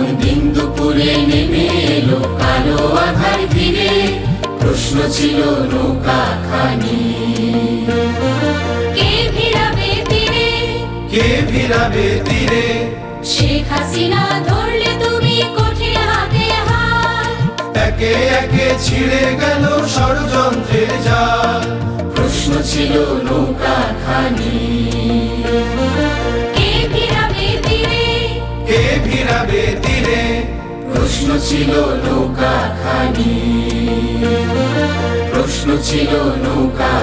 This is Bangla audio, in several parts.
যখন দিন দুপুরে নেমে এলো কালো আধার ঘিরে প্রশ্ন ছিল নৌকা খানি। কে ভিড়াবে তীরে? কে ভিড়াবে তীরে? শেখ হাসিনা ধরলে তুমি কঠিন হাতে হাত। একে একে ছিঁড়ে গেল ষড়যন্ত্রের জাল। প্রশ্ন ছিল নৌকা খানি। প্রশ্ন ছিল নৌকা খানি। প্রশ্ন ছিল নৌকা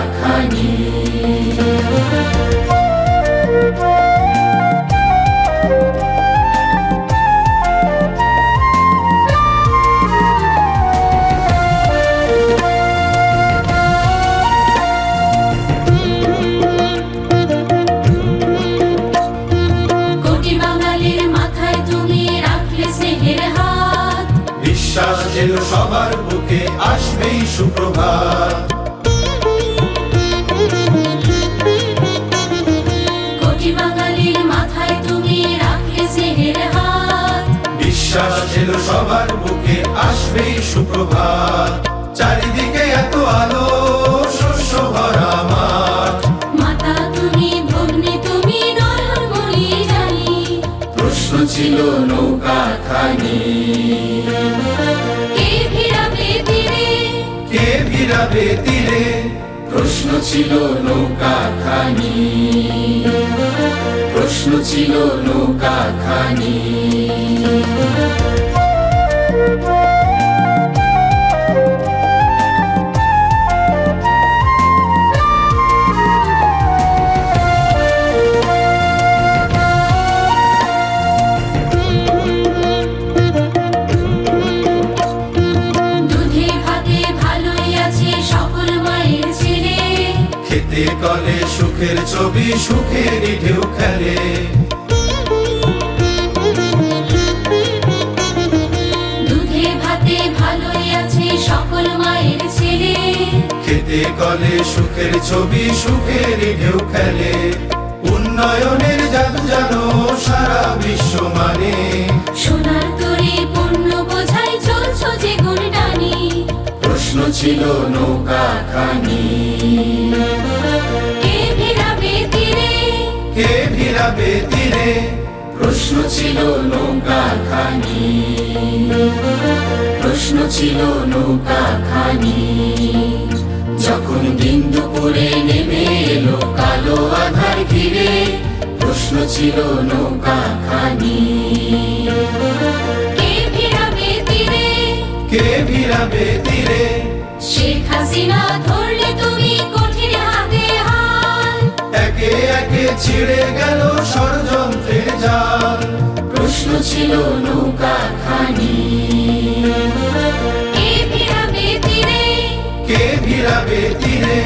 সবার বুকে আসবেই সুপ্রভাত। কোটি বাঙালির মাথায় তুমি রাখলে স্নেহের হাত। বিশ্বাস যেন সবার বুকে আসবেই সুপ্রভাত। চারিদিকে এত আলো শস্য ভরা মাঠ। মাতা তুমি ভগ্নি তুমি জানি। প্রশ্ন ছিল নৌকা খানি। ভিড়াবে তীরে প্রশ্ন ছিল নৌকা খানি। প্রশ্ন ছিল নৌকা খানি। খেতে কলে সুখের ছবি সুখের ঢেউ খেলে। দুধে ভাতে ভালোই আছে সকল মায়ের ছেলে। খেতে কলে সুখের ছবি সুখের ঢেউ খেলে। উন্নয়নের জাদু জানো সারা বিশ্ব মানে। সোনার তরি পণ্য বোঝাই চলছ যে গুণ টানি প্রশ্ন ছিল নৌকা খানি। ভিড়াবে তীরে। প্রশ্ন ছিল নৌকা খানি প্রশ্ন ছিল নৌকা খানি যখন দিন দুপুরে নেমে এলো কালো আধার ঘিরে প্রশ্ন ছিল নৌকা খানি কে ভিড়াবে তীরে? কে ভিড়াবে তীরে? শেখ হাসিনা ধরলে তুমি একে একে ছিঁড়ে গেল ষড়যন্ত্রের জাল। প্রশ্ন ছিল নৌকা খানি। কে ভিড়াবে তীরে?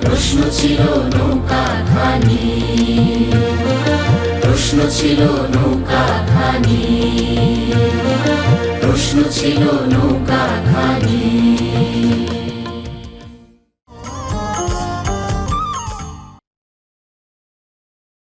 প্রশ্ন ছিল নৌকা খানি। প্রশ্ন ছিল নৌকা খানি। প্রশ্ন ছিল নৌকা